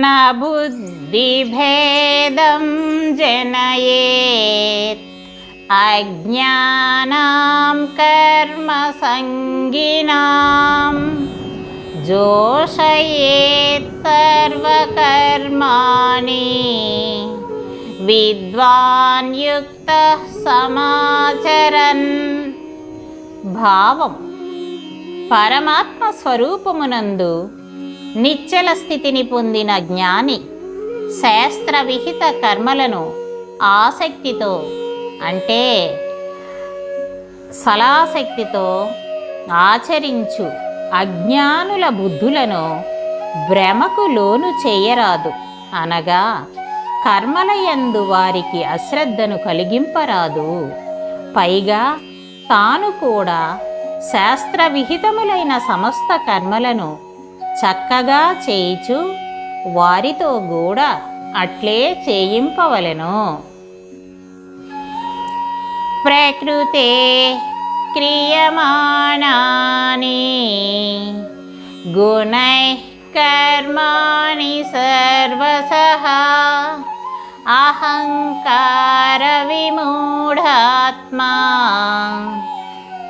न बुद्धिभेदं जनयेत् अज्ञानां कर्मसङ्गिनां जोषयेत् सर्वकर्माणि विद्वान् युक्तः समाचरन् భావం పరమాత్మ స్వరూపమునందు నిశ్చల స్థితిని పొందిన జ్ఞాని శాస్త్ర విహిత కర్మలను ఆసక్తితో అంటే సలాసక్తితో ఆచరించు అజ్ఞానుల బుద్ధులను భ్రమకు లోను చేయరాదు. అనగా కర్మలయందు వారికి అశ్రద్ధను కలిగింపరాదు. పైగా తాను కూడా శాస్త్ర విహితములైన సమస్త కర్మలను చక్కగా చేయిచు. వారితో కూడా అట్లే చేయింపవలెను. ప్రకృతే క్రియమాణాని గుణై కర్మాణి సర్వస అహంకార విమూఢాత్మా.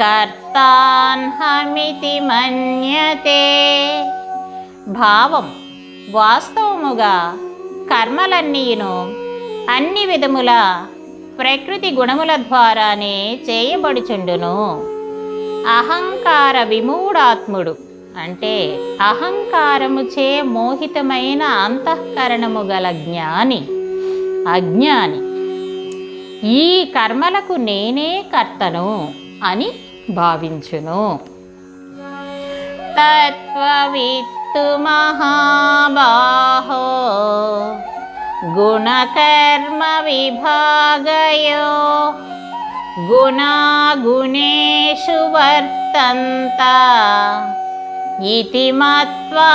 కర్తాన్హమితి మన్యతే. భావం వాస్తవముగా కర్మలన్నీను అన్ని విధముల ప్రకృతి గుణముల ద్వారానే చేయబడుచుండును. అహంకార విమూఢాత్ముడు అంటే అహంకారముచే మోహితమైన అంతఃకరణము గల జ్ఞాని అజ్ఞాని. ఈ కర్మలకు నేనే కర్తను అని భావించును. తత్వవిత్ మహాబాహో గుణకర్మ విభాగయో గుణాగుణేషు వర్తంత ఇతి మత్వా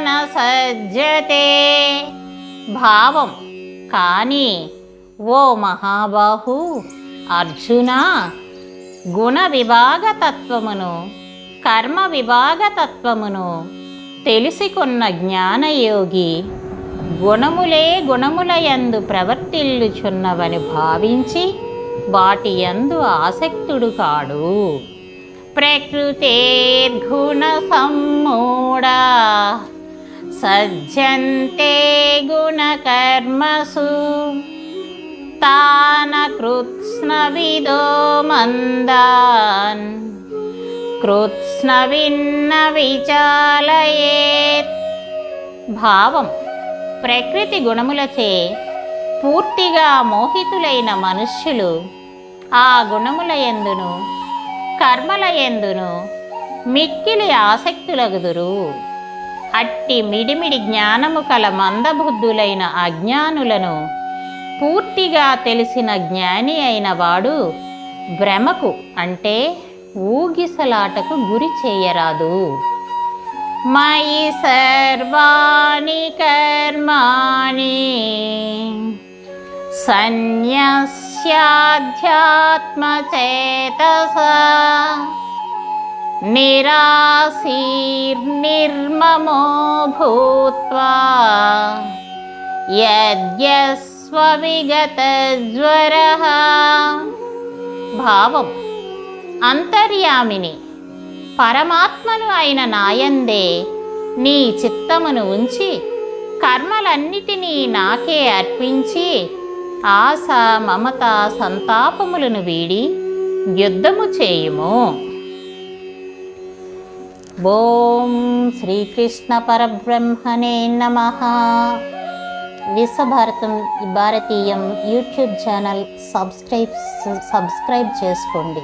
న సజ్జతే భావం కానీ ఓ మహాబాహు అర్జున గుణ విభాగ తత్వమును కర్మ విభాగ తత్వమును తెలిసికొన్న జ్ఞానయోగి గుణములే గుణములయందు ప్రవర్తిల్లుచున్నవని భావించి వాటి యందు ఆసక్తుడు కాడు. ప్రకృతేర్గుణ సమ్మూడా సజ్జంతే గుణకర్మసు తాన కృత్స్నవిదో మందాన్. కృత్స్నవిన్న విచాలయేత్ భావం ప్రకృతి గుణములచే పూర్తిగా మోహితులైన మనుష్యులు ఆ గుణముల ఎందును కర్మల ఎందును మిక్కిలి ఆసక్తులగుదురు. అట్టి మిడిమిడి జ్ఞానము కల మందబుద్ధులైన అజ్ఞానులను పూర్తిగా తెలిసిన జ్ఞాని అయిన వాడు భ్రమకు అంటే ఊగిసలాటకు గురి చేయరాదు. మయి సర్వాణి కర్మాణి సన్యస్యాధ్యాత్మచేతస నిరాశీర్నిర్మమో భూత్వా యద్యస్వవిగతజ్వర. భావం. అంతర్యామిని. పరమాత్మను అయిన నాయందే నీ చిత్తమును ఉంచి కర్మలన్నిటినీ నాకే అర్పించి ఆశ మమత సంతాపములను వీడి యుద్ధము చేయుము. ఓం శ్రీకృష్ణ పరబ్రహ్మణే నమ. Vishwabharatam Bharatiyam YouTube channel subscribe subscribe చేసుకోండి.